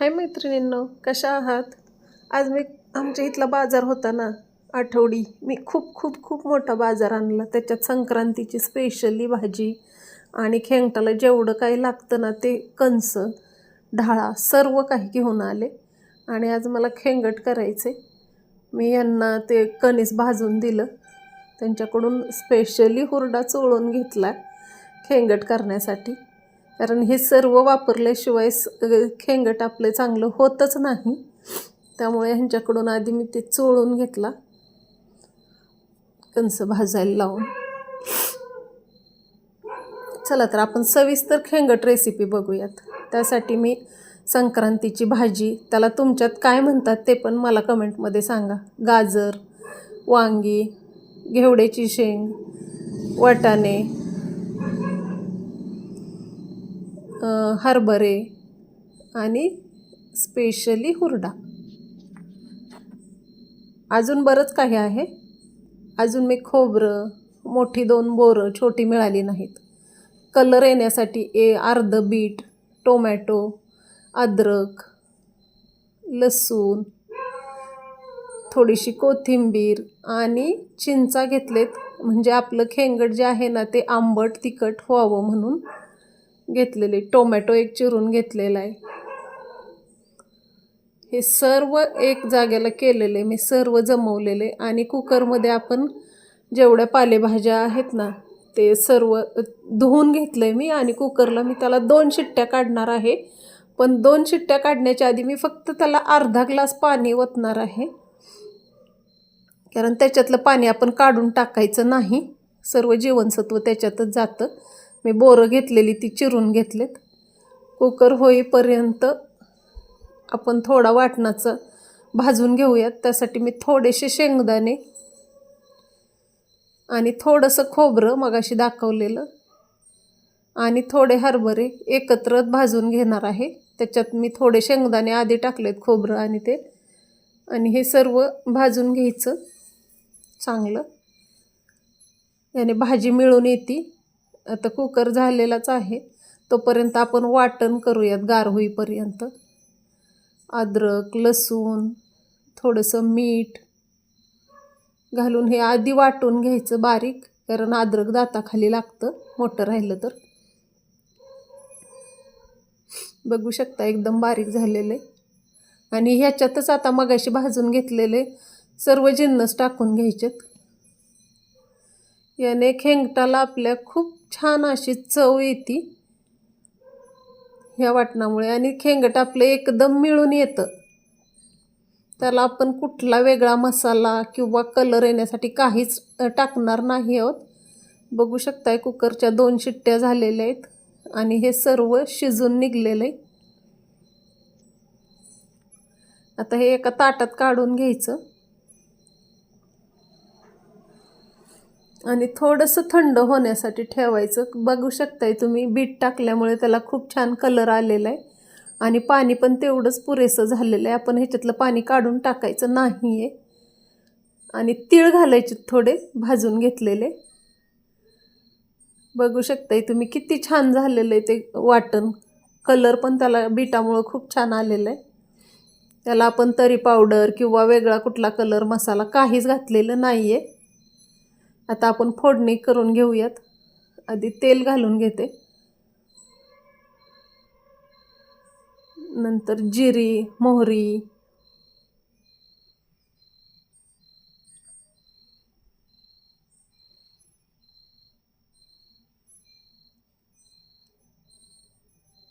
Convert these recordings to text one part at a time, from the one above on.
हाय मैत्रिणींनो कशा आहात? आज मी आमच्या इथला बाजार होता ना आठवडी. मी खूप खूप खूप मोठा बाजार आणला. त्याच्यात संक्रांतीची स्पेशली भाजी आणि खेंगटाला जेवढं काही लागतं ना ते कंस ढाळा सर्व काही घेऊन आले. आणि आज मला खेंगट करायचे मी यांना ते कणीस भाजून दिलं. त्यांच्याकडून स्पेशली हुरडा चोळून घेतला खेंगट करण्यासाठी. कारण हे सर्व वापरल्याशिवाय स खेंगट आपलं चांगलं होतच नाही. त्यामुळे ह्यांच्याकडून आधी मी ते चोळून घेतला. कंस भाजायला लावून. चला तर आपण सविस्तर खेंगट रेसिपी बघूयात. त्यासाठी मी संक्रांतीची भाजी त्याला तुमच्यात काय म्हणतात ते पण मला कमेंटमध्ये सांगा. गाजर वांगी घेवड्याची शेंग वाटाणे हरभरे आणि स्पेशली हुरडा. अजून बरंच काही आहे. अजून मी खोबरं मोठी दोन बोरं छोटी मिळाली नाहीत. कलर येण्यासाठी ए अर्ध बीट टोमॅटो अद्रक लसूण थोडीशी कोथिंबीर आणि चिंचा घेतलेत. म्हणजे आपलं खेंगट जे आहे ना ते आंबट तिखट व्हावं म्हणून घेतलेले टोमॅटो एक चिरून घेतलेला आहे. हे सर्व एक जागेला केलेले मी सर्व जमवलेले आणि कुकरमध्ये आपण जेवढ्या पालेभाज्या आहेत ना ते सर्व धुवून घेतलं मी आणि कुकरला मी त्याला दोन शिट्ट्या काढणार आहे. पण दोन शिट्ट्या काढण्याच्या आधी मी फक्त त्याला अर्धा ग्लास पाणी ओतणार आहे. कारण त्याच्यातलं पाणी आपण काढून टाकायचं नाही. सर्व जीवनसत्व त्याच्यातच जातं. मी बोरं घेतलेली ती चिरून घेतलेत. कुकर होईपर्यंत आपण थोडा वाटणाचं भाजून घेऊयात. त्यासाठी मी थोडेसे शेंगदाणे आणि थोडंसं खोबरं मगाशी दाखवलेलं आणि थोडे हरभरे एकत्र भाजून घेणार आहे. त्याच्यात मी थोडे शेंगदाणे आधी टाकलेत खोबरं आणि ते. आणि हे सर्व भाजून घ्यायचं चांगलं. याने भाजी मिळून येते. आता कुकर झालेलाच आहे. तोपर्यंत आपण वाटण करूयात गार होईपर्यंत. अद्रक लसूण थोडंसं मीठ घालून हे आधी वाटून घ्यायचं बारीक कारण अद्रक दाताखाली लागतं मोठं राहिलं तर. बघू शकता एकदम बारीक झालेलं आहे आणि ह्याच्यातच आता मगाशी भाजून घेतलेले सर्व जिन्नस टाकून घ्यायचेत. याने खेंगटाला आपल्या खूप छान अशी चव येते ह्या वाटणामुळे. आणि खेंगट आपलं एकदम मिळून येतं. त्याला आपण कुठला वेगळा मसाला किंवा कलर येण्यासाठी काहीच टाकणार नाही आहोत. बघू शकताय कुकरच्या दोन शिट्ट्या झालेल्या आहेत आणि हे सर्व शिजून निघलेलं आहे. आता हे एका ताटात काढून घ्यायचं. आणि थोडंसं थंड होण्यासाठी ठेवायचं. बघू शकताय तुम्ही बीट टाकल्यामुळे त्याला खूप छान कलर आलेला आहे. आणि पाणी पण तेवढंच पुरेसं झालेलं आहे. आपण ह्याच्यातलं पाणी काढून टाकायचं नाही आहे आणि तीळ घालायचे थोडे भाजून घेतलेले. बघू शकताय तुम्ही किती छान झालेलं आहे ते वाटण. कलर पण त्याला बीटामुळं खूप छान आलेलं आहे. त्याला आपण तरी पावडर किंवा वेगळा कुठला कलर मसाला काहीच घातलेलं नाही आहे आता आपण फोडणी करून घेऊयात. आधी तेल घालून घेते. नंतर जिरी मोहरी.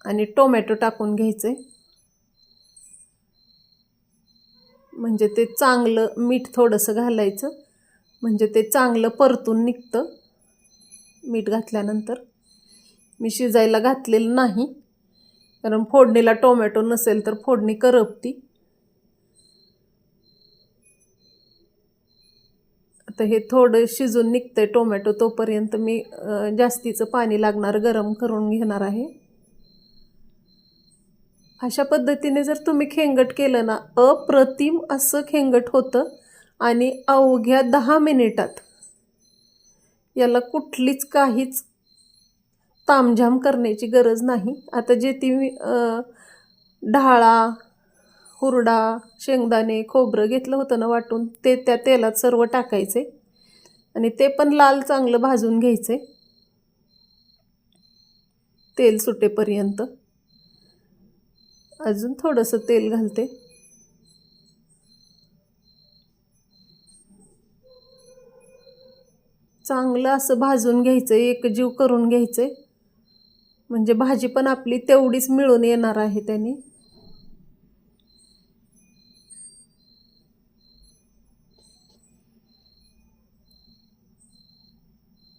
आणि टोमॅटो टाकून घ्यायचे. म्हणजे ते चांगलं मीठ थोडंसं घालायचं. म्हणजे ते चांगलं परतून निघतं. मीठ घातल्यानंतर. मी शिजायला घातलेलं नाही. कारण फोडणीला टोमॅटो नसेल तर फोडणी करपती. आता हे थोडं शिजून निघतंय टोमॅटो तोपर्यंत मी जास्तीचं पाणी लागणार गरम करून घेणार आहे. अशा पद्धतीने जर तुम्ही खेंगट केलं ना अप्रतिम असं खेंगट होतं. आणि अवघ्या दहा मिनिटात याला कुठलीच काहीच तामझाम करण्याची गरज नाही. आता जे ती मी ढाळा हुरडा शेंगदाणे खोबरं घेतलं होतं ना वाटून ते त्या तेलात सर्व टाकायचे आणि ते पण लाल चांगलं भाजून घ्यायचे. तेल सुटेपर्यंत. अजून थोडंसं तेल घालते. चांगलं असं भाजून घ्यायचं एकजीव करून घ्यायचं आहे म्हणजे भाजी पण आपली तेवढीच मिळून येणार आहे त्याने.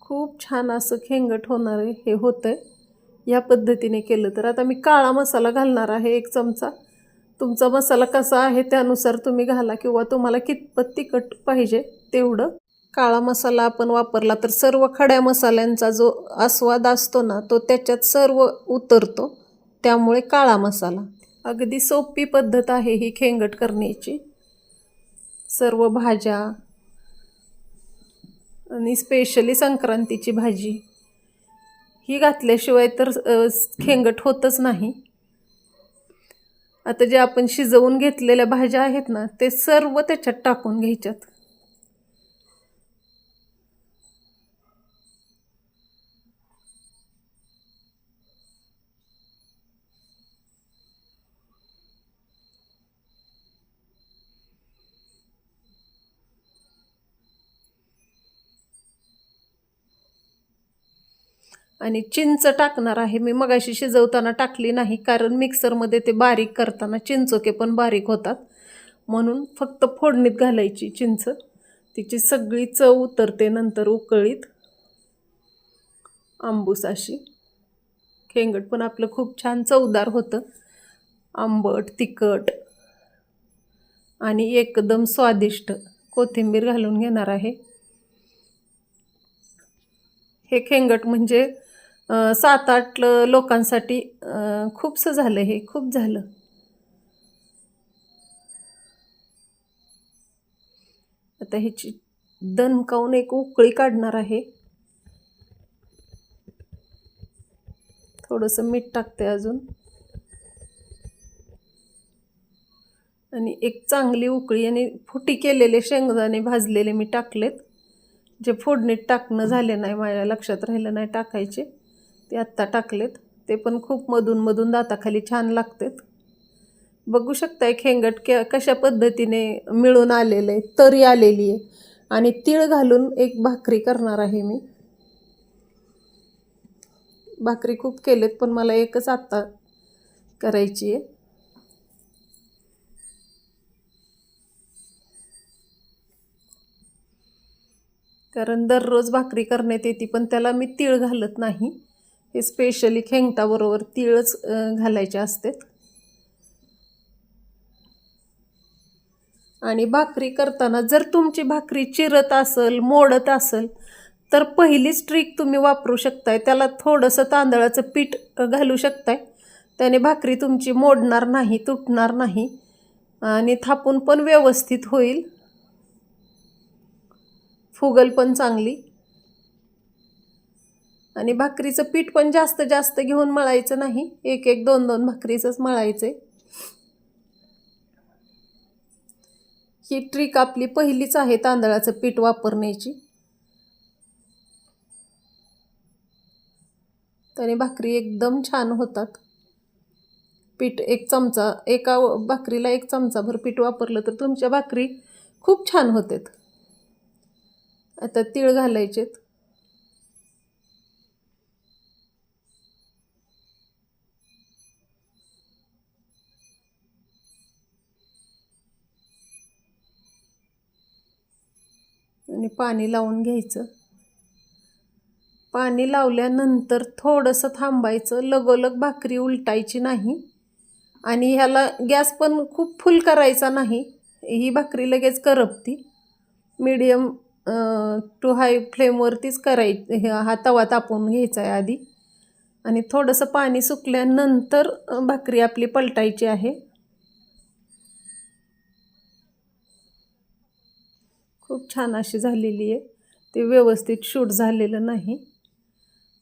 खूप छान असं खेंगट होणार आहे हे होतं आहे या पद्धतीने केलं तर. आता मी काळा मसाला घालणार आहे एक चमचा. तुमचा मसाला कसा आहे त्यानुसार तुम्ही घाला किंवा तुम्हाला कितपत तिखट पाहिजे तेवढं. काळा मसाला आपण वापरला तर सर्व खड्या मसाल्यांचा जो आस्वाद असतो ना तो त्याच्यात सर्व उतरतो. त्यामुळे काळा मसाला. अगदी सोपी पद्धत आहे ही खेंगट करण्याची. सर्व भाज्या आणि स्पेशली संक्रांतीची भाजी. ही घातल्याशिवाय तर खेंगट होतच नाही. आता जे आपण शिजवून घेतलेल्या भाज्या आहेत ना ते सर्व त्याच्यात टाकून घ्यायच्यात. आणि चिंच टाकणार आहे. मी मगाशी शिजवताना टाकली नाही कारण मिक्सरमध्ये ते बारीक करताना चिंचोके पण बारीक होतात. म्हणून फक्त फोडणीत घालायची चिंच. तिची सगळी चव उतरते नंतर उकळीत. आंबूस अशी. खेंगट पण आपलं खूप छान चवदार होतं. आंबट तिखट. आणि एकदम स्वादिष्ट कोथिंबीर घालून घेणार आहे. हे खेंगट म्हणजे सात आठ लोकांसाठी खूपसं झालं हे खूप झालं. आता ह्याची दणकावून एक उकळी काढणार आहे? थोडंसं मीठ टाकते अजून. आणि एक चांगली उकळी आणि फुटी केलेले शेंगदाणे भाजलेले मी टाकलेत. जे फोडणीत टाकणं झाले नाही माझ्या लक्षात राहिलं नाही टाकायचे. ते आत्ता टाकलेत. ते पण खूप मधून मधून दाताखाली छान लागतात. बघू शकताय खेंगट के कशा पद्धतीने मिळून आलेलं आहे तरी आलेली आहे. आणि तीळ घालून एक भाकरी करणार आहे मी. भाकरी खूप केलेत पण मला एकच आत्ता करायची आहे. कारण दररोज भाकरी करण्यात येते पण त्याला मी तीळ घालत नाही. हे स्पेशली खेंगटाबरोबर तिळच घालायचे असतात. आणि भाकरी करताना जर तुमची भाकरी चिरत असेल मोडत असेल तर पहिलीच ट्रिक तुम्ही वापरू शकताय. त्याला थोडंसं तांदळाचं पीठ घालू शकताय. त्याने भाकरी तुमची मोडणार नाही तुटणार नाही आणि थापून पण व्यवस्थित होईल. फुगल पण चांगली. आणि भाकरीचं पीठ पण जास्त जास्त घेऊन मळायचं नाही. एक एक दोन दोन भाकरीचंच मळायचं ही ट्रिक आपली पहिलीच आहे तांदळाचं पीठ वापरण्याची. त्याने भाकरी एकदम छान होतात. पीठ एक चमचा एका भाकरीला एक चमचाभर पीठ वापरलं तर तुमच्या भाकरी खूप छान होतात. आता तीळ घालायचेत. आणि पाणी लावून घ्यायचं. पाणी लावल्यानंतर थोडंसं थांबायचं. लगोलग भाकरी उलटायची नाही. आणि ह्याला गॅस पण खूप फुल करायचा नाही. ही भाकरी लगेच करपती. मीडियम टू हाय फ्लेमवरतीच करायची. हे हा तवा तापवून घ्यायचा आहे आधी. आणि थोडंसं पाणी सुकल्यानंतर भाकरी आपली पलटायची आहे. खूप छान अशी झालेली आहे. ते व्यवस्थित शूट झालेलं नाही.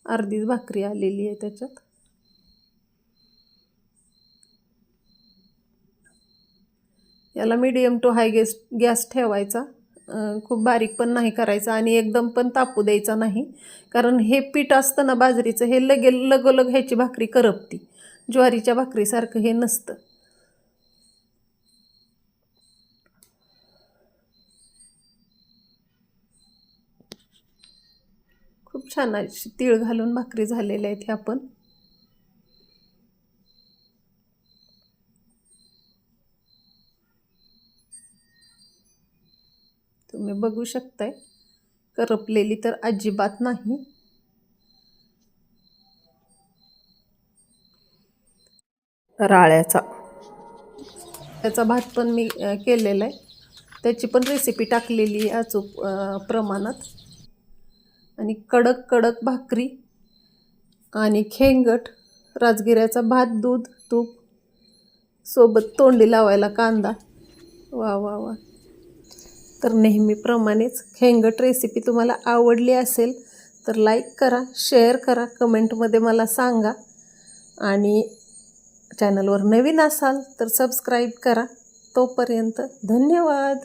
अर्धीच भाकरी आलेली आहे त्याच्यात. याला medium to high gas gas ठेवायचा. खूप बारीक पण नाही करायचा आणि एकदम पण तापू द्यायचा नाही. कारण हे पीठ असतं ना बाजरीचं हे लगे लगोलग ह्याची भाकरी करपती. ज्वारीच्या भाकरीसारखं हे नसतं. खूप छान अशी तीळ घालून भाकरी झालेल्या आहेत ह्या पण तुम्ही बघू शकताय करपलेली तर अजिबात नाही. राळ्याचा. त्याचा भात पण मी केलेला आहे त्याची पण रेसिपी टाकलेली अचूक प्रमाणात. आणि कडक कडक भाकरी आणि खेंगट राजगिऱ्याचा भात दूध तूप सोबत तोंडी लावायला कांदा. वा वा वा. तर नेहमीप्रमाणेच खेंगट रेसिपी तुम्हाला आवडली असेल तर लाईक करा शेअर करा कमेंटमध्ये मला सांगा. आणि चॅनलवर नवीन असाल तर सबस्क्राईब करा. तोपर्यंत धन्यवाद.